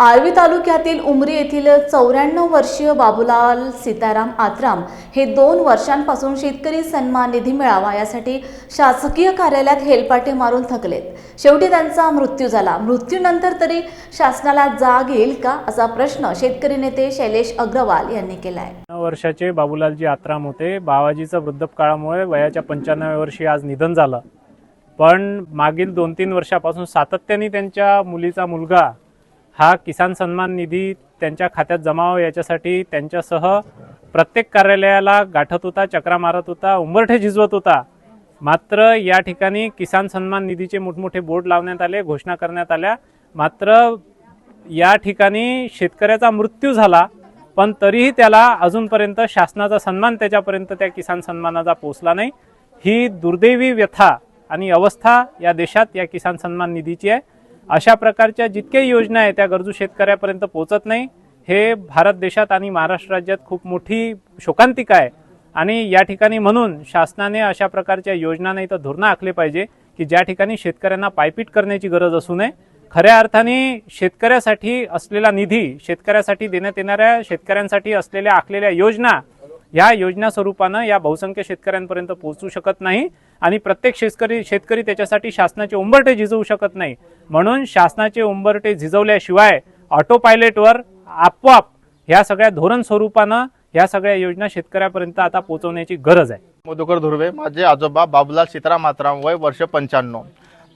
आर्वी तालुक्यातील उमरी येथील चौऱ्याण्णव वर्षीय बाबूलाल सीताराम आत्राम हे दोन वर्षांपासून शेतकरी सन्मान निधी मिळावा यासाठी शासकीय कार्यालयात हेलपाटे मारून थकलेत. शेवटी त्यांचा मृत्यू झाला. मृत्यूनंतर तरी शासनाला जाग येईल का असा प्रश्न शेतकरी नेते शैलेश अग्रवाल यांनी केला आहे वर्षाचे बाबूलालजी आत्राम होते. बाबाजीचं वृद्धपकाळामुळे वयाच्या पंच्याण्णव वर्षी आज निधन झालं. पण मागील दोन तीन वर्षापासून सातत्याने त्यांच्या मुलीचा मुलगा हा किसान सन्मान निधी त्यांच्या खात्यात जमावा याच्यासाठी त्यांच्यासह प्रत्येक कार्यालयाला गाठत होता चक्रा मारत होता उंबरठे झिजवत होता. मात्र या ठिकाणी किसान सन्मान निधीचे मोठमोठे बोर्ड लावण्यात आले घोषणा करण्यात आल्या. मात्र या ठिकाणी शेतकऱ्याचा मृत्यू झाला पण तरीही त्याला अजूनपर्यंत शासनाचा सन्मान त्याच्यापर्यंत त्या किसान सन्मानाचा पोचला नाही. ही दुर्दैवी व्यथा आणि अवस्था या देशात या किसान सन्मान निधीची आहे. अशा प्रकारच्या जितक्याही योजना आहे त्या गरजू शेतकऱ्यापर्यंत पोहोचत नाही. हे भारत देशात आणि महाराष्ट्र राज्यात खूप मोठी शोकांतिका आहे. आणि या ठिकाणी म्हणून शासनाने अशा प्रकारच्या योजना नाही तर धोरणं आखले पाहिजे की ज्या ठिकाणी शेतकऱ्यांना पायपीट करण्याची गरज असू नये. खऱ्या अर्थाने शेतकऱ्यासाठी असलेला निधी शेतकऱ्यासाठी देण्यात येणाऱ्या शेतकऱ्यांसाठी असलेल्या आखलेल्या योजना ह्या योजना स्वरूपानं या बहुसंख्य शेतकऱ्यांपर्यंत पोहोचू शकत नाही. आणि प्रत्येक शेतकरी शेतकरी त्याच्यासाठी शासनाचे उंबरटे झिजवू शकत नाही. म्हणून शासनाचे उंबरटे झिजवल्याशिवाय ऑटो पायलटवर आपोआप ह्या सगळ्या धोरण स्वरूपानं ह्या सगळ्या योजना शेतकऱ्यापर्यंत आता पोहोचवण्याची गरज आहे. मधुकर धुर्वे माझे आजोबा बाबूलाल सीताराम मात्राम वय वर्ष पंच्याण्णव.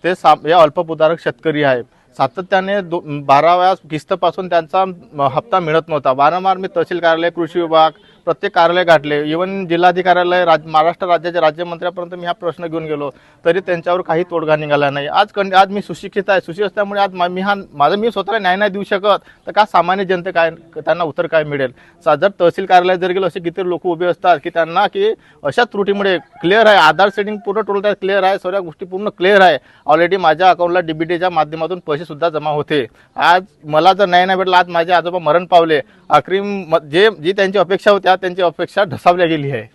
ते सा या अल्पभूधारक शेतकरी आहे सातत्याने दो बाराव्या किस्तपासून त्यांचा हप्ता मिळत नव्हता. वारंवार मी तहसील कार्यालय कृषी विभाग प्रत्येक कार्यालय गाठले. इवन जिल्हाधिकाऱ्यालय राज महाराष्ट्र राज्याच्या राज्यमंत्र्यापर्यंत मी हा प्रश्न घेऊन गेलो तरी त्यांच्यावर काही तोडगा निघाला नाही. आज कं आज मी सुशिक्षित आहे. सुशिक्षित असल्यामुळे आज मा- मी हा माझं मी स्वतःला न्याय नाही देऊ शकत तर का सामान्य जनते काय त्यांना उत्तर काय मिळेल? सा- जर तहसील कार्यालयात जर गेलो असे किती लोक उभे असतात की त्यांना की अशा त्रुटीमुळे क्लिअर आहे. आधार सेटिंग पूर्ण टोटल क्लिअर आहे. सगळ्या गोष्टी पूर्ण क्लिअर आहे. ऑलरेडी माझ्या अकाउंटला डीबीटीच्या माध्यमातून पैसेसुद्धा जमा होते. आज मला जर न्याय नाही भेटला आज माझे आजोबा मरण पावले. आखरी म- जे जी त्यांची अपेक्षा होत्या त्यांची अपेक्षा ढसावल्या गेली आहे.